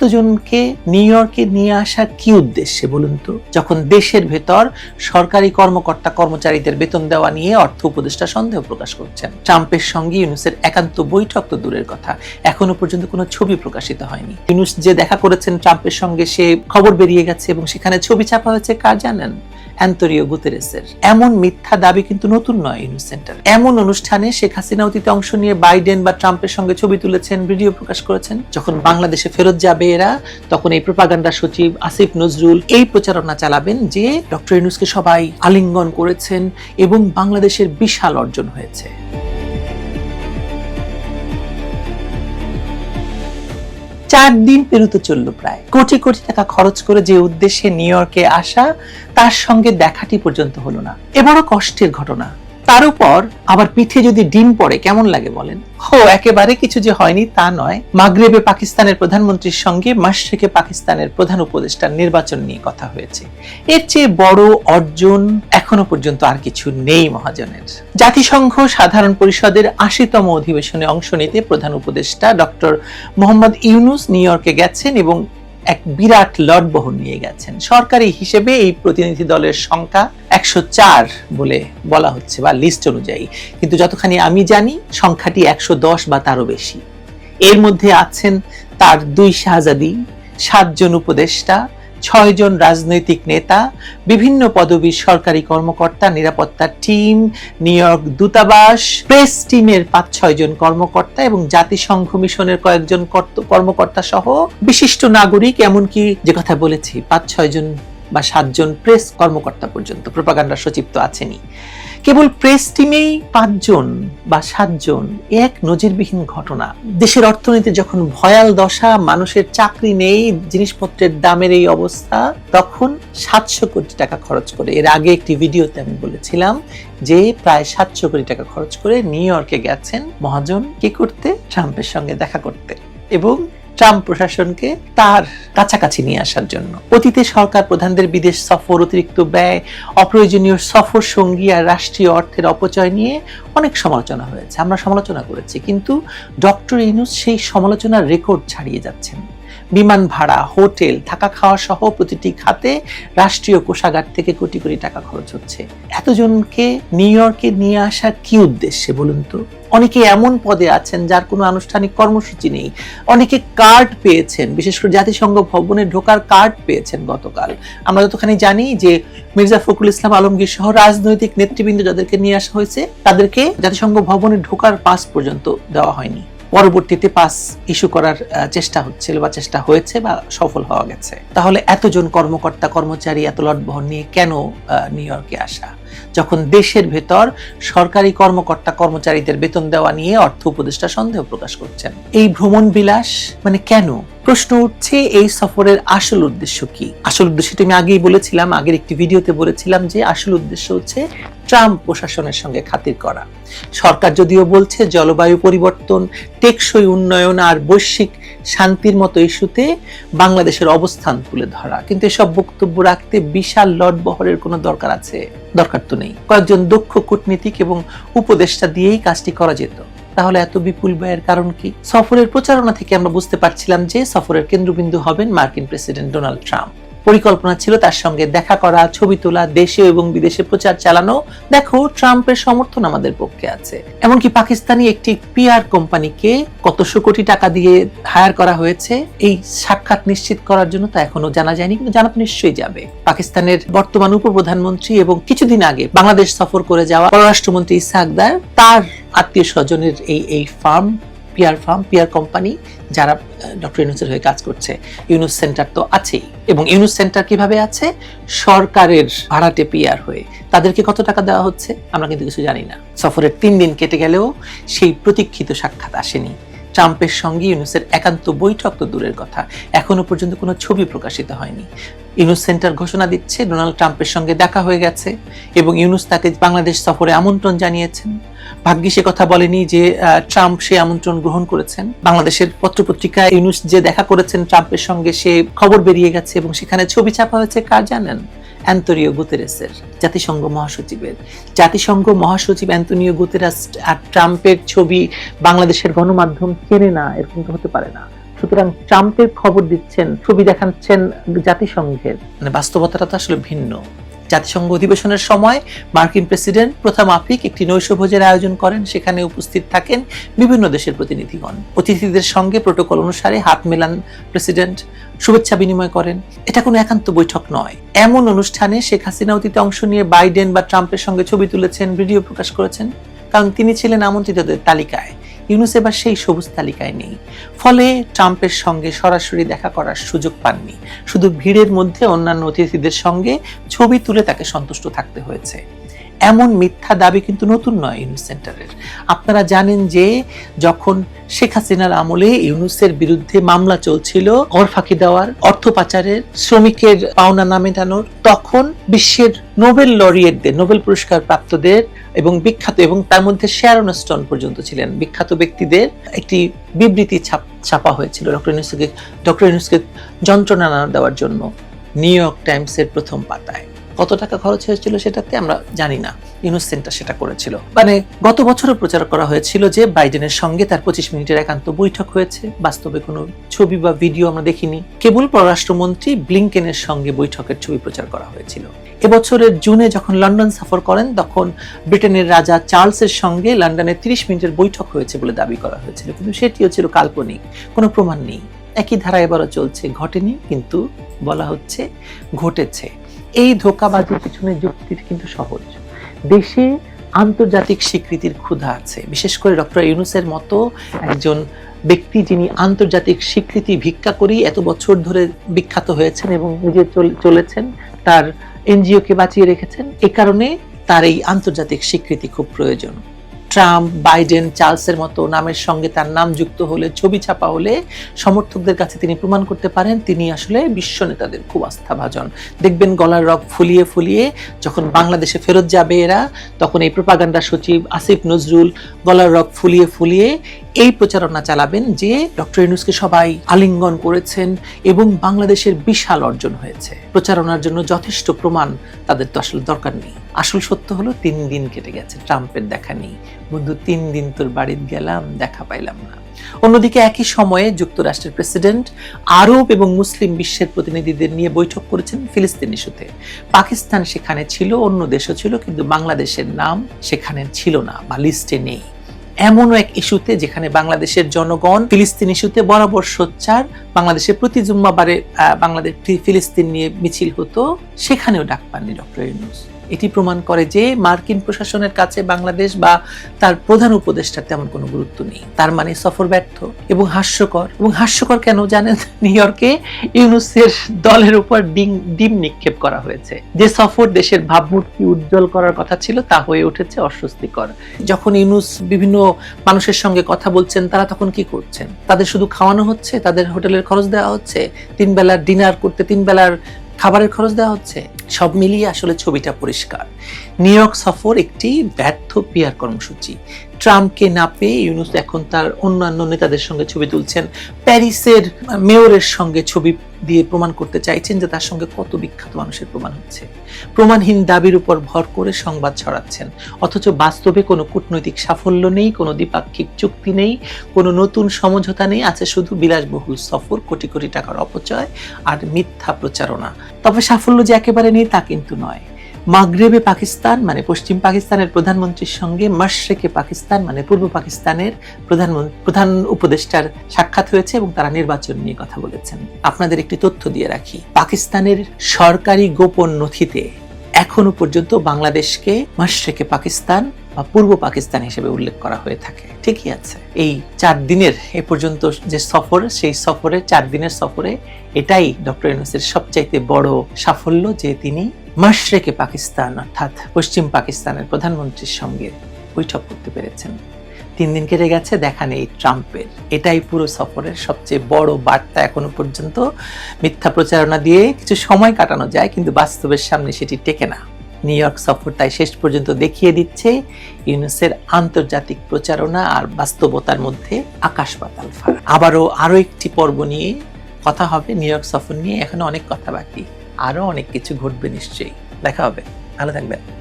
এতজনকে new ইয়র্কে নিয়ে আসার কি উদ্দেশ্যে বলুন তো? যখন দেশের ভেতর সরকারি কর্মকর্তা কর্মচারীদের বেতন দেওয়া নিয়ে অর্থ উপদেষ্টা সন্দেহ প্রকাশ করছেন। ট্রাম্পের সঙ্গে ইউনুসের একান্ত বৈঠক তো দূরের কথা। এখনও পর্যন্ত কোনো ছবি প্রকাশিত হয়নি। ইউনুস যে দেখা করেছেন ট্রাম্পের সঙ্গে, সে খবর বেরিয়ে গেছে এবং সেখানে ছবি ছাপা হয়েছে, কার জানেন? অ্যান্তরিও গুতেরেসের। এমন মিথ্যা দাবি কিন্তু নতুন নয় ইউনুস সেন্টার। এমন অনুষ্ঠানে শেখ হাসিনা অতীতে অংশ নিয়ে বাইডেন বা ট্রাম্পের সঙ্গে ছবি তুলেছেন, ভিডিও প্রকাশ করেছেন। যখন বাংলাদেশে ফেরত যাবে এরা তখন এই প্রপাগান্ডা সচিব আসিফ নজরুল এই প্রচারণা চালাবেন যে ডক্টর ইউনুসকে সবাই আলিঙ্গন করেছেন এবং বাংলাদেশের বিশাল অর্জন হয়েছে। চার দিন পেরুতে চলল প্রায়। কোটি কোটি টাকা খরচ করে যে উদ্দেশ্যে নিউ ইয়র্কে আসা, তার সঙ্গে দেখাটি পর্যন্ত হলো না। এ বড় কষ্টের ঘটনা। তার উপর আবার পিঠে যদি ডিম পড়ে, কেমন লাগে বলেন? হো, একেবারে কিছু যে হয়নি তা নয়। মাগরেবে পাকিস্তানের প্রধানমন্ত্রীর সঙ্গে মাসরেকে পাকিস্তানের প্রধান উপদেষ্টার নির্বাচন নিয়ে কথা হয়েছে। এর চেয়ে বড় অর্জন এখনও পর্যন্ত আর কিছু নেই মহাজনের। জাতিসংঘ সাধারণ পরিষদের আশিতম অধিবেশনে অংশ নিতে প্রধান উপদেষ্টা ডক্টর মোহাম্মদ ইউনুস নিউ ইয়র্কে গেছেন এবং এক বিরাট লট বহন নিয়ে গেছেন। সরকারি হিসেবে এই প্রতিনিধি দলের সংখ্যা একশো চার বলে বলা হচ্ছে বা লিস্ট অনুযায়ী। কিন্তু যতখানি আমি জানি, সংখ্যাটি একশো দশ বা তারও বেশি। এর মধ্যে আছেন তার দুই শাহজাদি, সাতজন উপদেষ্টা ছয়জন রাজনৈতিক নেতা, বিভিন্ন পদবীর সরকারি কর্মকর্তা, নিরাপত্তা টিম, নিউ ইয়র্ক দূতাবাস, প্রেস টিমের পাঁচ ছয়জন কর্মকর্তা এবং জাতিসংঘ মিশনের কয়েকজন কর্ত- কর্মকর্তা সহ বিশিষ্ট নাগরিক, এমনকি যে কথা বলেছি, পাঁচ ছয়জন বা সাতজন প্রেস কর্মকর্তা পর্যন্ত প্রপাগান্ডার সচিব তো আছেনই। কেবল প্রেস টিমেই পাঁচজন বা সাতজন এক নজিরবিহীন ঘটনা। দেশের অর্থনীতি যখন ভয়াল দশা, মানুষের চাকরি নেই, জিনিসপত্রের দামের এই অবস্থা, তখন সাতশো কোটি টাকা খরচ করে, এর আগে একটি ভিডিওতে আমি বলেছিলাম যে প্রায় সাতশো কোটি টাকা খরচ করে নিউ ইয়র্কে গেছেন মহাজন কি করতে, ট্রাম্পের সঙ্গে দেখা করতে। এবং ট্রাম্প প্রশাসনকে তার কাছাকাছি নিয়ে আসার জন্য। অতীতে সরকার প্রধানদের বিদেশ সফর, অতিরিক্ত ব্যয়, অপ্রয়োজনীয় সফর সঙ্গী আর রাষ্ট্রীয় অর্থের অপচয় নিয়ে অনেক সমালোচনা হয়েছে। আমরা সমালোচনা করেছি, কিন্তু ডক্টর ইনুস সেই সমালোচনার রেকর্ড ছাড়িয়ে যাচ্ছেন। বিমান ভাড়া হোটেল, থাকা খাওয়া সহ প্রতিটি খাতে রাষ্ট্রীয় কোষাগার থেকে কোটি কোটি টাকা খরচ হচ্ছে। এতজনকে নিউ ইয়র্কে নিয়ে আসার কি উদ্দেশ্যে বলুন তো? অনেকে এমন পদে আছেন যার কোনো আনুষ্ঠানিক কর্মসূচি নেই। অনেকে কার্ড পেয়েছেন, বিশেষ করে জাতিসংঘ ভবনে ঢোকার কার্ড পেয়েছেন গতকাল। আমরা যতখানি জানি যে মির্জা ফখরুল ইসলাম আলমগীর সহ রাজনৈতিক নেতৃবৃন্দ যাদেরকে নিয়ে আসা হয়েছে, তাদেরকে জাতিসংঘ ভবনে ঢোকার পাস পর্যন্ত দেওয়া হয়নি। পরবর্তীতে পাস ইস্যু করার চেষ্টা হচ্ছিল বা চেষ্টা হয়েছে বা সফল হওয়া গেছে। তাহলে এতজন কর্মকর্তা, কর্মচারী, এত লটবহন নিয়ে কেন নিউ ইয়র্কে আসা? যখন দেশের ভেতর সরকারি কর্মকর্তা, কর্মচারীদের বেতন দেওয়া নিয়ে অর্থ উপদেষ্টা সন্দেহ প্রকাশ করছেন। এই ভ্রমণ বিলাস মানে কেন? প্রশ্ন উঠছে, এই সফরের আসল উদ্দেশ্য কি? আসল উদ্দেশ্যটি আমি আগেই বলেছিলাম, আগের একটি ভিডিওতে বলেছিলাম যে আসল উদ্দেশ্য হচ্ছে ট্রাম্প প্রশাসনের সঙ্গে খাতির করা। সরকার যদিও বলছে জলবায়ু পরিবর্তন, টেকসই উন্নয়ন আর বৈশ্বিক শান্তির মতো ইস্যুতে বাংলাদেশের অবস্থান তুলে ধরা। কিন্তু এসব বক্তব্য রাখতে বিশাল লট বহরের কোনো দরকার আছে? দরকার তো নেই। কয়েকজন দক্ষ কূটনীতিক এবং উপদেষ্টা দিয়েই কাজটি করা যেত। তাহলে এত বিপুল ব্যয়ের কারণ কি? সফরের প্রচারণা থেকে আমরা বুঝতে পারছিলাম যে সফরের কেন্দ্রবিন্দু হবেন মার্কিন প্রেসিডেন্ট ডোনাল্ড ট্রাম্প। পরিকল্পনা ছিল তার সঙ্গে দেখা করা, ছবি তোলা, দেশে এবং বিদেশে প্রচার চালানো। দেখো, ট্রাম্পের সমর্থন আমাদের পক্ষে আছে। এমনকি পাকিস্তানি একটি পিআর কোম্পানিকে কতশো কোটি টাকা দিয়ে হায়ার করা হয়েছে, এই সাক্ষাৎ নিশ্চিত করার জন্য তা এখনও জানা যায়নি, কিন্তু জানা তো নিশ্চয়ই যাবে। পাকিস্তানের বর্তমান উপপ্রধানমন্ত্রী এবং কিছুদিন আগে বাংলাদেশ সফর করে যাওয়া পররাষ্ট্রমন্ত্রী ইসাকদার তার আত্মীয় স্বজনের এই এই firm PR firm, PR company, যারা ডক্টর ইউনুসের হয়ে কাজ করছে। ইউনুস সেন্টার তো আছেই। এবং ইউনুস সেন্টার কীভাবে আছে? সরকারের ভাড়াটে পিয়ার হয়ে। তাদেরকে কত টাকা দেওয়া হচ্ছে? আমরা কিন্তু কিছু জানি না। সফরের তিন দিন কেটে গেলেও সেই প্রতীক্ষিত সাক্ষাৎ আসেনি। ট্রাম্পের সঙ্গে ইউনুসের একান্ত বৈঠক তো দূরের কথা। এখনও পর্যন্ত কোনো ছবি প্রকাশিত হয়নি। ইউনুস সেন্টার ঘোষণা দিচ্ছে, ডোনাল্ড ট্রাম্পের সঙ্গে দেখা হয়ে গেছে এবং ইউনুস তাকে বাংলাদেশ সফরে আমন্ত্রণ জানিয়েছেন। ভাগ্যিস সে কথা বলেনি যে ট্রাম্প সে আমন্ত্রণ গ্রহণ করেছেন। বাংলাদেশের পত্রপত্রিকায় ইউনুস যে দেখা করেছেন ট্রাম্পের সঙ্গে, সে খবর বেরিয়ে গেছে এবং সেখানে ছবি ছাপা হয়েছে। কার জানেন? অ্যান্তনিও গুতেরেসের, জাতিসংঘ মহাসচিবের। জাতিসংঘ মহাসচিব অ্যান্তনিও গুতেরাস আর ট্রাম্পের ছবি বাংলাদেশের গণমাধ্যম চেনে না এরকম তো হতে পারে না। সুতরাং ট্রাম্পের খবর দিচ্ছেন, ছবি দেখাচ্ছেন জাতিসংঘের। মানে বাস্তবতাটা তো আসলে ভিন্ন। জাতিসংঘ অধিবেশনের সময় মার্কিন প্রেসিডেন্ট প্রথম আফ্রিক একটি নৈশভোজের আয়োজন করেন, সেখানে উপস্থিত থাকেন বিভিন্ন দেশের প্রতিনিধিগণ। অতিথিদের সঙ্গে প্রোটোকল অনুসারে হাত মেলান প্রেসিডেন্ট, শুভেচ্ছা বিনিময় করেন। এটা কোনো একান্ত বৈঠক নয়। এমন অনুষ্ঠানে শেখ হাসিনা অতীতে অংশ নিয়ে বাইডেন বা ট্রাম্পের সঙ্গে ছবি তুলেছেন, ভিডিও প্রকাশ করেছেন। কারণ তিনি ছিলেন আমন্ত্রিতদের তালিকায়। ইউনুস এবার সেই সবুজ তালিকায় নেই। ফলে ট্রাম্পের সঙ্গে সরাসরি দেখা করার সুযোগ পাননি। শুধু ভিড়ের মধ্যে অন্যান্য অতিথিদের সঙ্গে ছবি তুলে তাকে সন্তুষ্ট থাকতে হয়েছে। এমন মিথ্যা দাবি কিন্তু নতুন নয় ইউনুস সেন্টারের। আপনারা জানেন যে যখন শেখ হাসিনার আমলে ইউনুসের বিরুদ্ধে মামলা চলছিল কর ফাঁকি দেওয়ার, অর্থ পাচারের, শ্রমিকের পাওনা না মেটানোর তখন বিশ্বের নোবেল লরিয়েটদের, নোবেল পুরস্কার প্রাপ্তদের এবং বিখ্যাত এবং তার মধ্যে শেয়ারন স্টোন পর্যন্ত ছিলেন। বিখ্যাত ব্যক্তিদের একটি বিবৃতি ছাপ ছাপা হয়েছিল ডক্টর ইউনুসকে ডক্টর ইউনুসকে যন্ত্রণা দেওয়ার জন্য নিউ ইয়র্ক টাইমসের প্রথম পাতায়। কত টাকা খরচ হয়েছিল সেটাতে আমরা জানি না। ইউনুস সেন্টার সেটা করেছিল। মানে গত বছরও প্রচার করা হয়েছিল যে বাইডেনের সঙ্গে তার পঁচিশ মিনিটের একান্ত বৈঠক হয়েছে। বাস্তবে কোনো ছবি বা ভিডিও আমরা দেখিনি। কেবল পররাষ্ট্রমন্ত্রী ব্লিংকেনের সঙ্গে বৈঠকের ছবি প্রচার করা হয়েছিল। এবছরের জুনে যখন লন্ডন সফর করেন, তখন ব্রিটেনের রাজা চার্লসের সঙ্গে লন্ডনে তিরিশ মিনিটের বৈঠক হয়েছে বলে দাবি করা হয়েছিল। কিন্তু সেটিও ছিল কাল্পনিক। কোনো প্রমাণ নেই। একই ধারা এবারও চলছে, ঘটেনি কিন্তু বলা হচ্ছে ঘটেছে। এই ধোকাবাজির পিছনে যুক্তিটা কিন্তু সহজ। দেশে আন্তর্জাতিক স্বীকৃতির ক্ষুধা আছে। বিশেষ করে ডক্টর ইউনুসের মতো একজন ব্যক্তি যিনি আন্তর্জাতিক স্বীকৃতি ভিক্ষা করি এত বছর ধরে বিখ্যাত হয়েছেন এবং নিজে চল- চলেছেন, তার এনজিওকে বাঁচিয়ে রেখেছেন, এ কারণে তার এই আন্তর্জাতিক স্বীকৃতি খুব প্রয়োজন। ট্রাম্প, বাইডেন, চার্লসের মতো নামের সঙ্গে তার নাম যুক্ত হলে, ছবি ছাপা হলে সমর্থকদের কাছে তিনি প্রমাণ করতে পারেন, তিনি আসলে বিশ্ব নেতাদের খুব আস্থাভাজন। দেখবেন গলার রক ফুলিয়ে ফুলিয়ে যখন বাংলাদেশে ফেরত যাবে এরা, তখন এই প্রপাগান্ডা সচিব আসিফ নজরুল গলার রক ফুলিয়ে ফুলিয়ে এই প্রচারণা চালাবেন যে ডক্টর ইউনুসকে সবাই আলিঙ্গন করেছেন এবং বাংলাদেশের বিশাল অর্জন হয়েছে। প্রচারণার জন্য যথেষ্ট প্রমাণ তাদের তো আসলে দরকার নেই। আসল সত্য হলো তিন দিন কেটে গেছে, ট্রাম্পের দেখা নেই। বন্ধু, তিন দিন তোর বাড়িতে গেলাম, দেখা পাইলাম না। অন্যদিকে একই সময়ে যুক্তরাষ্ট্রের প্রেসিডেন্ট আরব এবং মুসলিম বিশ্বের প্রতিনিধিদের নিয়ে বৈঠক করেছেন ফিলিস্তিন ইস্যুতে পাকিস্তান সেখানে ছিল, অন্য দেশও ছিল, কিন্তু বাংলাদেশের নাম সেখানে ছিল না বা লিস্টে নেই। এমনও এক ইস্যুতে যেখানে বাংলাদেশের জনগণ ফিলিস্তিন ইস্যুতে বরাবর সোচ্চার, বাংলাদেশে প্রতি জুম্মাবারে বাংলাদেশ ফিলিস্তিন নিয়ে মিছিল হতো, সেখানেও ডাক পাননি ডক্টর ইউনুস। এটি প্রমাণ করে যে মার্কিন প্রশাসনের কাছে বাংলাদেশ বা তার প্রধান উপদেষ্টার তেমন কোনো গুরুত্ব নেই। তার মানে সফর ব্যর্থ এবং হাস্যকর। এবং হাস্যকর কেন জানেন? নিউ ইয়র্কে ইউনুসের দলের উপর ডিম ডিম নিক্ষেপ করা হয়েছে। যে সফর দেশের ভাবমূর্তি উজ্জ্বল করার কথা ছিল, তা হয়ে উঠেছে অস্বস্তিকর। যখন ইউনুস বিভিন্ন মানুষের সঙ্গে কথা বলছেন, তারা তখন কি করছেন? তাদের শুধু খাওয়ানো হচ্ছে? তাদের হোটেলের খরচ দেওয়া হচ্ছে? তিন বেলার ডিনার করতে তিন বেলার খাবারের খরচ দেওয়া হচ্ছে। সব মিলিয়ে আসলে ছবিটা পরিষ্কার। নিউ ইয়র্ক সফর একটি ব্যর্থ পিয়ার কর্মসূচি। ট্রাম্পকে না পেয়ে ইউনুস এখন তার অন্যান্য নেতাদের সঙ্গে ছবি তুলছেন। প্যারিসের মেয়রের সঙ্গে ছবি দিয়ে প্রমাণ করতে চাইছেন যে তার সঙ্গে কত বিখ্যাত মানুষের প্রমাণ হচ্ছে। প্রমাণহীন দাবির উপর ভর করে সংবাদ ছড়াচ্ছেন। অথচ বাস্তবে কোনো কূটনৈতিক সাফল্য নেই, কোনো দ্বিপাক্ষিক চুক্তি নেই, কোনো নতুন সমঝোতা নেই, আছে শুধু বিলাসবহুল সফর, কোটি কোটি টাকার অপচয় আর মিথ্যা প্রচারণা। তবে সাফল্য যে একেবারে নেই তা কিন্তু নয়। মাগরেবে পাকিস্তান মানে পশ্চিম পাকিস্তানের প্রধানমন্ত্রীর সঙ্গে মার্শেকে পাকিস্তান মানে পূর্ব পাকিস্তানের প্রধানমন্ত্রী প্রধান উপদেষ্টার সাক্ষাৎ হয়েছে এবং তারা নির্বাচন নিয়ে কথা বলেছেন। আপনাদের একটি তথ্য দিয়ে রাখি। পাকিস্তানের সরকারি গোপন নথিতে এখনও পর্যন্ত বাংলাদেশকে মার্শেকে পাকিস্তান বা পূর্ব পাকিস্তান হিসেবে উল্লেখ করা হয়ে থাকে। ঠিকই আছে। এই চার দিনের, এ পর্যন্ত যে সফর, সেই সফরে, চার দিনের সফরে এটাই ডক্টর ইউনুসের সবচাইতে বড় সাফল্য যে তিনি মাশরেকে পাকিস্তান, অর্থাৎ পশ্চিম পাকিস্তানের প্রধানমন্ত্রীর সঙ্গে বৈঠক করতে পেরেছেন। তিন দিন কেটে গেছে, দেখা নেই ট্রাম্পের। এটাই পুরো সফরের সবচেয়ে বড় বার্তা এখনও পর্যন্ত। মিথ্যা প্রচারণা দিয়ে কিছু সময় কাটানো যায়, কিন্তু বাস্তবের সামনে সেটি টেকে না। নিউ ইয়র্ক সফর তাই শেষ পর্যন্ত দেখিয়ে দিচ্ছে ইউনুসের আন্তর্জাতিক প্রচারণা আর বাস্তবতার মধ্যে আকাশ পাতাল ফারাক আবারও আরও একটি পর্ব নিয়ে কথা হবে নিউ ইয়র্ক সফর নিয়ে। এখনও অনেক কথা বাকি, আরও অনেক কিছু ঘটবে নিশ্চয়ই। দেখা হবে। ভালো থাকবেন।